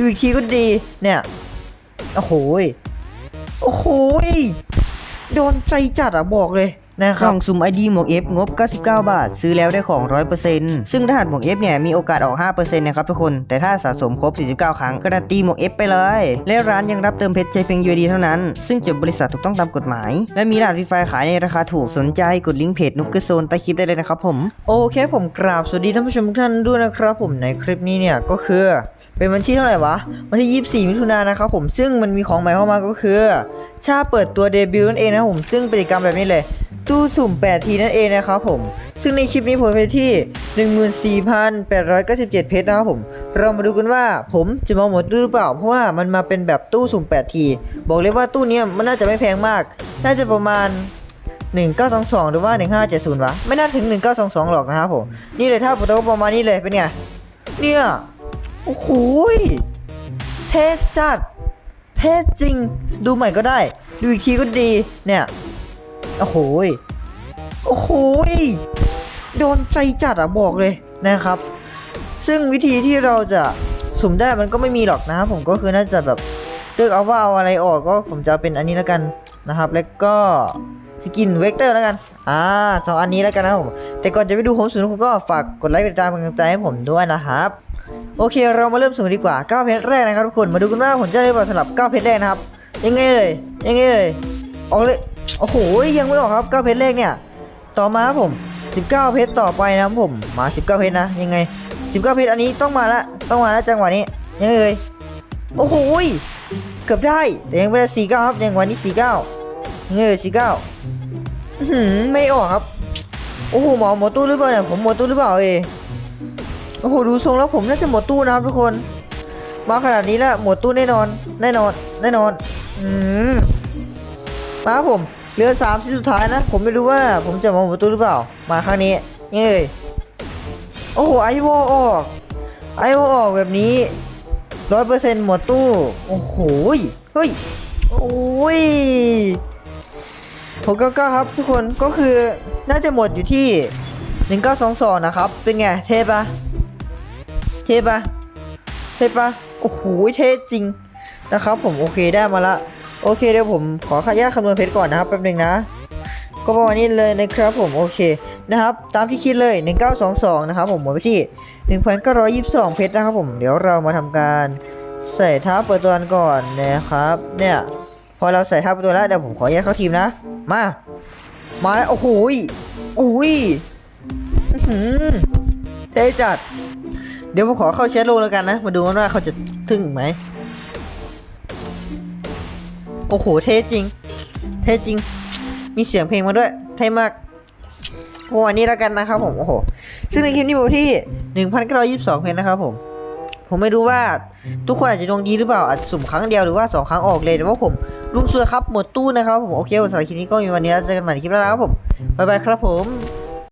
ดูอีกทีก็ดี เนี่ย โอ้โห โอ้โห โดนใจจัดอะบอกเลย นะครับกล่องสุ่ม ID หมวก F งบ 99 บาท ซื้อแล้วได้ของ 100%ซึ่งถ้าหากหมวก F เนี่ยมีโอกาสออก 5%นะครับทุกคน แต่ถ้าสะสมครบ 49 ครั้งการันตีหมวก F ไปเลย และร้านยังรับเติมเพชรใช้เพียง UID เท่านั้น ซึ่งจดบริษัทถูกต้องตามกฎหมาย และมีรหัสฟรีไฟขายในราคาถูกสนใจกดลิงก์เพจนุกเกอร์โซนใต้คลิปได้เลยนะครับผมโอเคผมกราบสวัสดีท่านผู้ชมทุกท่านด้วยนะครับผมในคลิปนี้เนี่ยก็คือเป็นวันที่เท่าไหร่วะวันที่ 24 มิถุนายนนะครับผมซึ่งมันมีของใหม่เข้ามาก็คือ ชาเปิดตัวเดบิวต์นั่นเองนะผม ซึ่งป็นกิจกรรมแบบนี้เลย ตู้สุ่ม 8 ทีนั่นเองนะครับผม ซึ่งในคลิปนี้ผมไปที่ 14,897 เพชรนะครับผม เรามาดูกันว่าผมจะมองหมดหรือเปล่า เพราะว่ามันมาเป็นแบบตู้สุ่ม 8 ที บอกเลยว่าตู้นี้มันน่าจะไม่แพงมาก น่าจะประมาณ1922 หรือว่า 1570 วะ ไม่น่าถึง 1922 หรอกนะครับผม นี่เลยถ้าผมตัวประมาณนี้เลยเป็นไง เนี่ย โอ้โหเท่จัด เท่จริง ดูใหม่ก็ได้ ดูอีกทีก็ดี เนี่ย โอ้โหโอ้โหโดนใจจัดอะบอกเลยนะครับ ซึ่งวิธีที่เราจะสุ่มได้มันก็ไม่มีหรอกนะครับผมก็คือน่าจะแบบเลือกเอาว่าเอาอะไรออกก็ผมจะเป็นอันนี้แล้วกันนะครับ แล้วก็สกินเวกเตอร์แล้วกัน อ่าสองอันนี้แล้วกันนะผม แต่ก่อนจะไปดูผมสุ่มก็ฝากกดไลค์กดติดตามกำลังใจให้ผมด้วยนะครับ โอเค เรามาเริ่มสุ่มดีกว่า9เพชรแรกนะครับทุกคนมาดูกันว่าผมจะได้บอลสลับ9เพชรแรกนะครับยังไงเอ่ยยังไงเอ่ยออกเลยโอ้โหยังไม่ออกครับ9เพชรแรกเนี่ยต่อมาครับผม 19 เพชรต่อไปนะครับผมมา 19 เพชรนะยังไง 19 เพชรอันนี้ต้องมาละต้องมาละจังหวะนี้ยังไงเอ่ยโอ้โหเกือบได้แต่ยังไม่ได้ 49 ครับยังวันนี้ 49ยังไงเอ่ย49หือไม่ออกครับโอ้โหหมอหมอตู้หรือเปล่าเนี่ยผมหมอตู้หรือเปล่าเอ่ย โอ้โหดูทรงแล้วผมน่าจะหมดตู้นะครับทุกคน มาขนาดนี้แล้วหมดตู้แน่นอน แน่นอน แน่นอน อืมมาผมเหลือสามที่สุดท้ายนะ ผมไม่รู้ว่าผมจะมาหมดตู้หรือเปล่า มาครั้งนี้เลยโอ้โหไอวอออกไอวอออกแบบนี้ร้อยเปอร์เซ็นต์หมดตู้ โอ้โหเฮ้ยโอ้ยผมก็ก็ครับทุกคนก็คือน่าจะหมดอยู่ที่ 1922 นะครับ เป็นไงเทปะ ทปะเทปะโอ้โหเท่จริงนะครับ ผมโอเคได้มาละโอเคเดี๋ยวผมขอขยาตคำนวณเพชรก่อนนะครับแป๊บหนึงนะ ก็ประมาณนี้เลยนะครับผมโอเคนะครับตามที่คิดเลย 1922 นะครับผมหมดไปที่ 1922 เพชรนะครับผมเดี๋ยวเรามาทำการใส่ท้าเปิดตัวก่อนนะครับ เนี่ยพอเราใส่ท้าเปิดตัวแล้วเดี๋ยวผมขอแยกเข้าทีมนะ มามาแล้วโอ้โหโอ้ยอื้อหือเท่จัด เดี๋ยวผมขอเข้าแชทโลแล้วกันนะ มาดูกันว่าเขาจะทึ่งไหม โอ้โห เท่จริง เท่จริง มีเสียงเพลงมาด้วย เท่มากโอ้อันนี้แล้วกันนะครับผม โอ้โห ซึ่งในคลิปนี้ผมที่ 1,922 เพลงนะครับผม ผมไม่รู้ว่าทุกคนอาจจะดวงดีหรือเปล่า อาจจะสุ่มครั้งเดียวหรือว่า 2 ครั้งออกเลย แต่ว่าผมลุงเสือครับ หมดตู้นะครับผม โอเคสำหรับคลิปนี้ก็มีวันนี้แล้วเจอกันใหม่ในคลิปหน้าครับผม บ๊ายบายครับผม